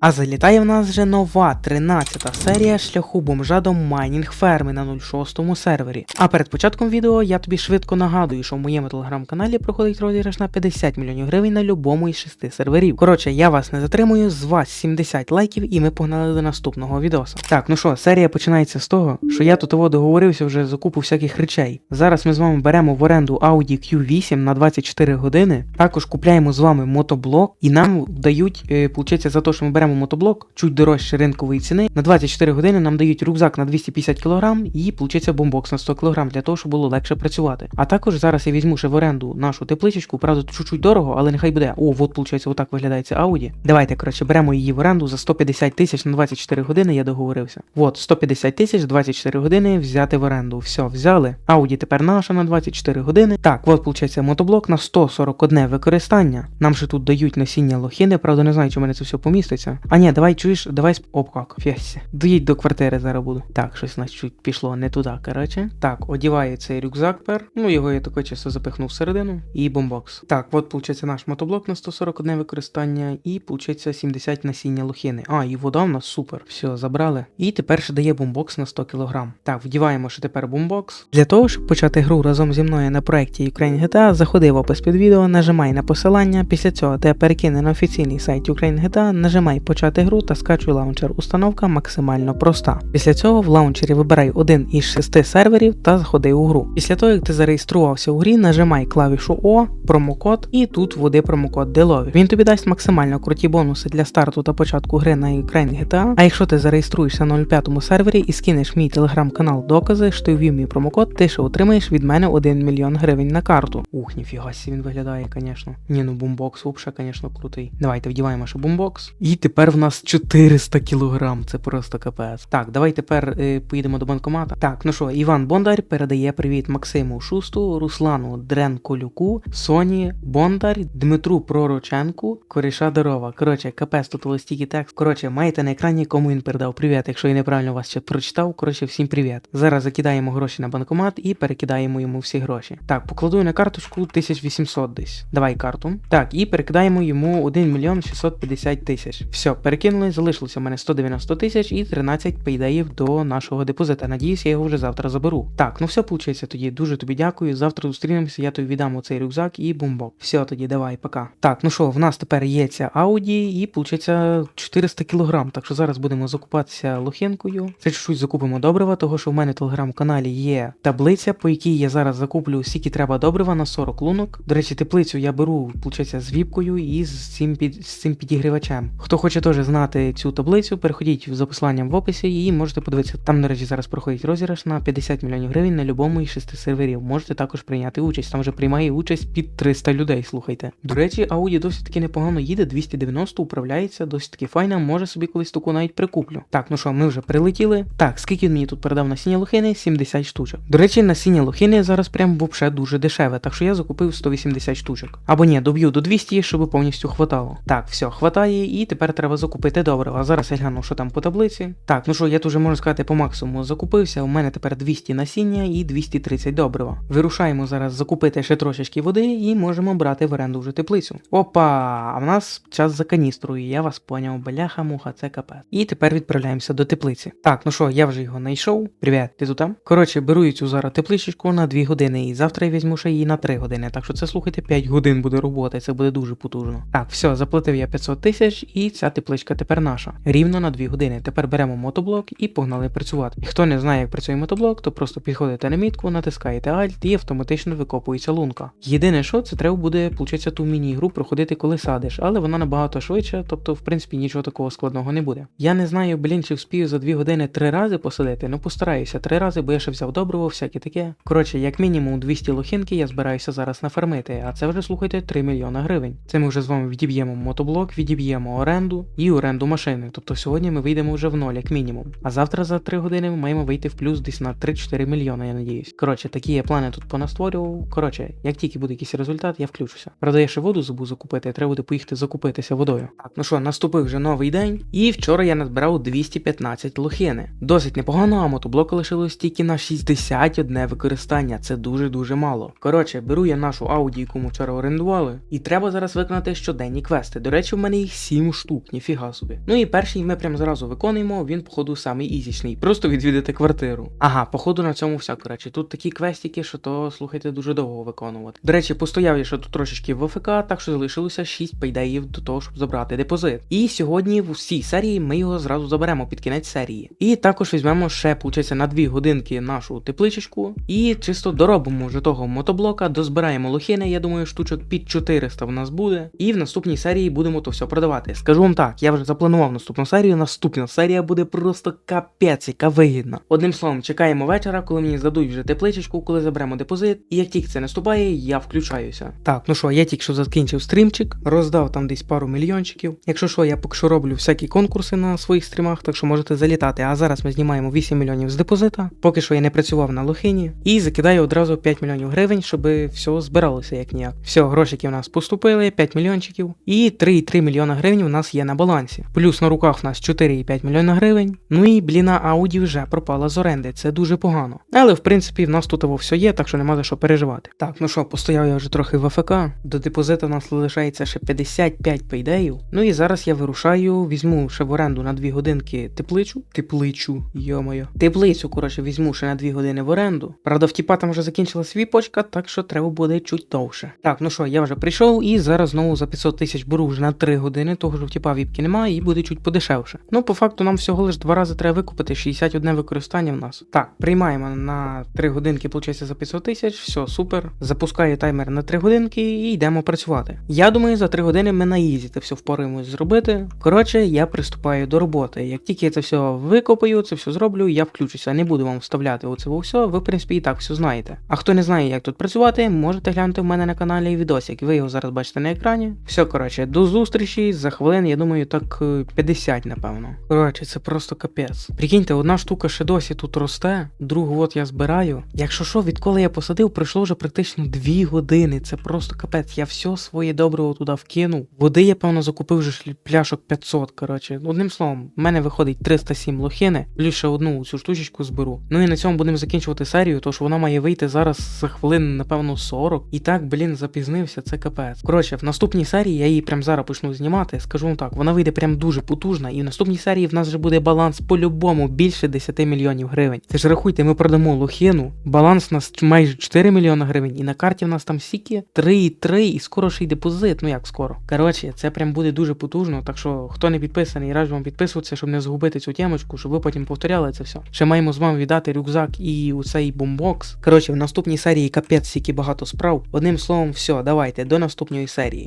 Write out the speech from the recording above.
А залітає в нас вже нова 13-та серія шляху бомжа до майнінг ферми на 06-му сервері. А перед початком відео я тобі швидко нагадую, що в моєму телеграм-каналі проходить розіграш на 50 мільйонів гривень на любому із шести серверів. Коротше, я вас не затримую, з вас 70 лайків і ми погнали до наступного відоса. Так, ну що, серія починається з того, що я тут договорився вже за купу всяких речей. Зараз ми з вами беремо в оренду Audi Q8 на 24 години. Також купляємо з вами мотоблок, і нам дають, е, за те, що ми беремо мотоблок, чуть дорожче ринкової ціни. На 24 години нам дають рюкзак на 250 кг і получається бомбокс на 100 кг для того, щоб було легше працювати. А також зараз я візьму ще в оренду нашу тепличечку, правда, чуть-чуть дорого, але нехай буде. О, от виходить, отак виглядає ця Audi. Давайте, коротше, беремо її в оренду за 150 тисяч на 24 години. Я договорився. От 150 тисяч 24 години взяти в оренду. Все, взяли. Audi тепер наша на 24 години. Так, от виходить мотоблок на 141 використання. Нам ще тут дають насіння лохини, правда, не знаю, чи в мене це все поміститься. А ні, давай чуєш, давай сп... Оп, як, фєсі. Доїдь до квартири зараз буду. Так, щось нас чуть пішло не туди, коротше. Так, одіваю цей рюкзак пер. Ну, його я таке чисто запихнув всередину. І бомбокс. Так, от, виходить, наш мотоблок на 141 використання, і, виходить, 70 насіння лохини. А, і вода в нас супер. Все, забрали. І тепер ще дає бомбокс на 100 кг. Так, вдіваємо ще тепер бомбокс. Для того, щоб почати гру разом зі мною на проєкті Ukraine GTA, заходи в опис під відео, нажимай на посилання. Після цього тебе перекине на офіційний сайт Ukraine GTA, нажимай почати гру та скачуй лаунчер. Установка максимально проста. Після цього в лаунчері вибирай один із шести серверів та заходи у гру. Після того, як ти зареєструвався у грі, нажимай клавішу О, промокод і тут вводи промокод Делові. Він тобі дасть максимально круті бонуси для старту та початку гри на Ukraine GTA. А якщо ти зареєструєшся на 05 сервері і скинеш мій телеграм-канал докази, що ти ввів мій промокод, ти ще отримаєш від мене 1 мільйон гривень на карту. Ух, ніфіга він виглядає, звісно. Ні, ну бумбокс взагалі, звісно, крутий. Давайте вдіваємо ще бумбокс. І тепер в нас 400 кілограм. Це просто капець. Так, давай тепер е, поїдемо до банкомата. Так, ну що, Іван Бондар передає привіт Максиму Шусту, Руслану Дренколюку, Соні Бондар, Дмитру Пророченку, Коріша Дарова. Коротше, капець тут ось стільки текст. Коротше, маєте на екрані, кому він передав привіт. Якщо я неправильно вас ще прочитав, коротше, всім привіт. Зараз закидаємо гроші на банкомат і перекидаємо йому всі гроші. Так, покладу на карточку 1800 десь. Давай карту. Так, і перекидаємо йому 1 мільйон 650 тисяч. Все, перекинули, залишилося в мене 190 тисяч і 13 пейдеїв до нашого депозита. Надіюсь, я його вже завтра заберу. Так, ну все виходить тоді. Дуже тобі дякую. Завтра зустрінемося, я тобі віддам оцей рюкзак і бомбок. Все тоді, давай, пока. Так, ну що, в нас тепер є ця Audi і виходить 400 кілограм. Так що зараз будемо закупатися лохинкою. Це чуть-чуть закупимо добрива, того що в мене в телеграм-каналі є таблиця, по якій я зараз закуплю скільки треба добрива на 40 лунок. До речі, теплицю я беру, виходить, з віпкою і з цим під з цим підігрівачем. Хто хоче теж знати цю таблицю, переходіть за посиланням в описі і можете подивитися. Там, до речі, зараз проходить розіграш на 50 мільйонів гривень на любому із шести серверів. Можете також прийняти участь. Там вже приймає участь під 300 людей. Слухайте. До речі, Audi досить таки непогано їде, 290 управляється, досить таки файна, може собі колись таку навіть прикуплю. Так, ну що, ми вже прилетіли. Так, скільки він мені тут передав насіння лохини? 70 штучок. До речі, насіння лохини зараз прям вообще дуже дешеве, так що я закупив 180 штучок. Або ні, доб'ю до 200, щоб повністю хватало. Так, все, хватає, і тепер треба закупити добре. А зараз я гляну, що там по таблиці. Так, ну що, я тут вже можу сказати по максимуму закупився. У мене тепер 200 насіння і 230 добрива. Вирушаємо зараз закупити ще трошечки води і можемо брати в оренду вже теплицю. Опа! А в нас час за каністрою, я вас поняв, бляха, муха, це капець. І тепер відправляємося до теплиці. Так, ну що, я вже його знайшов. Привіт, ти тут там? Коротше, беру цю зараз тепличечку на 2 години, і завтра я візьму ще її на 3 години. Так що це слухайте, 5 годин буде роботи, це буде дуже потужно. Так, все, заплатив я 500 тисяч, і ця тепличка тепер наша. Рівно на 2 години. Тепер беремо мотоблок і погнали працювати. І хто не знає, як працює мотоблок, то просто підходите на мітку, натискаєте Alt і автоматично викопується лунка. Єдине, що це треба буде, получається, ту міні-гру проходити, коли садиш, але вона набагато швидше, тобто, в принципі, нічого такого складного не буде. Я не знаю, блін, чи вспію за 2 години три рази посадити, ну постараюся три рази, бо я ще взяв добриво, всяке таке. Коротше, як мінімум 200 лохинки я збираюся зараз нафармити, а це вже слухайте 3 мільйона гривень. Це ми вже з вами відіб'ємо мотоблок, відіб'ємо оренду і оренду машини. Тобто сьогодні ми вийдемо вже в ноль, як мінімум. А завтра за 3 години ми маємо вийти в плюс десь на 3-4 мільйони, я надіюсь. Коротше, такі я плани тут понастворював. Коротше, як тільки буде якийсь результат, я включуся. Правда, я ще воду забув закупити, треба буде поїхати закупитися водою. Так, ну що, наступив вже новий день, і вчора я назбирав 215 лохини. Досить непогано, а мотоблока лишилось тільки на 61 використання. Це дуже-дуже мало. Коротше, беру я нашу Audi, яку ми вчора орендували, і треба зараз виконати щоденні квести. До речі, в мене їх 7 штук. Ніфіга собі. Ну і перший ми прям зразу виконуємо, він, походу, самий ізічний. Просто відвідати квартиру. Ага, походу на цьому все, коротше. Тут такі квестики, що то, слухайте, дуже довго виконувати. До речі, постояв я ще тут трошечки в ВФК, так що залишилося 6 пейдеїв до того, щоб забрати депозит. І сьогодні в усій серії ми його зразу заберемо під кінець серії. І також візьмемо ще, получається, на 2 годинки нашу тепличечку і чисто доробимо вже того мотоблока, дозбираємо лохини, я думаю, штучок під 400 в нас буде. І в наступній серії будемо то все продавати. Скажу вам так, я вже запланував наступну серію. Наступна серія буде просто капець, яка вигідна. Одним словом, чекаємо вечора, коли мені здадуть вже тепличечку, коли заберемо депозит. І як тільки це наступає, я включаюся. Так, ну що, я тільки що закінчив стрімчик, роздав там десь пару мільйончиків. Якщо що, я поки що роблю всякі конкурси на своїх стрімах, так що можете залітати. А зараз ми знімаємо 8 мільйонів з депозита. Поки що я не працював на лохині. І закидаю одразу 5 мільйонів гривень, щоб все збиралося як ніяк. Все, грошики в нас поступили, 5 мільйончиків. І 3,3 мільйона гривень у нас є на балансі. Плюс на руках в нас 4,5 мільйона гривень. Ну і бліна Ауді вже пропала з оренди. Це дуже погано. Але в принципі в нас тут того все є, так що нема за що переживати. Так, ну що, постояв я вже трохи в АФК. До депозиту у нас лишається ще 55 пейдеїв. Ну і зараз я вирушаю, візьму ще в оренду на 2 годинки тепличу. Тепличу, йомою. Теплицю, коротше, візьму ще на 2 години в оренду. Правда, в тіпа там вже закінчилась віпочка, так що треба буде чуть довше. Так, ну що, я вже прийшов і зараз знову за 500 тисяч беру вже на 3 години, того що в тіпа віпки немає і буде чуть подешевше. Ну, по факту нам всього лиш два рази треба викупити 61 використання в нас. Так, приймаємо на 3 годинки, виходить, за 500 тисяч, все, супер. Запускаю таймер на 3 годинки і йдемо працювати. Я думаю, за 3 години ми на все впораємось зробити. Коротше, я приступаю до роботи. Як тільки я це все викопаю, це все зроблю, я включуся. Не буду вам вставляти оце все. Ви, в принципі, і так все знаєте. А хто не знає, як тут працювати, можете глянути в мене на каналі відосик. Ви його зараз бачите на екрані. Все, коротше, до зустрічі за хвилин, я думаю, так е, 50, напевно. Коротше, це просто капець. Прикиньте, одна штука ще досі тут росте, другу от я збираю. Якщо що, відколи я посадив, пройшло вже практично 2 години. Це просто капець. Я все своє доброго туди вкинув. Води я, певно, закупив вже пляшок 500, коротше. Одним словом, в мене виходить 307 лохини, плюс ще одну цю штучечку зберу. Ну і на цьому будемо закінчувати серію, що вона має вийти зараз за хвилин, напевно, 40. І так, блін, запізнився, це капець. Коротше, в наступній серії я її прям зараз почну знімати. Скажу вам так, вона вийде прям дуже потужна, і в наступній серії в нас вже буде баланс по-любому більше 10 мільйонів гривень. Це ж рахуйте, ми продамо лохину, баланс у нас майже 4 мільйони гривень, і на карті в нас там стільки 3,3 і скоро ще й депозит. Ну як скоро. Коротше, це прям буде дуже потужно. Так що, хто не підписаний, раджу вам підписуватися, щоб не згубити цю темочку, щоб ви потім повторяли це все. Ще маємо з вами віддати рюкзак і у цей бомбокс. Коротше, в наступній серії капець стільки багато справ. Одним словом, все, давайте до наступної серії.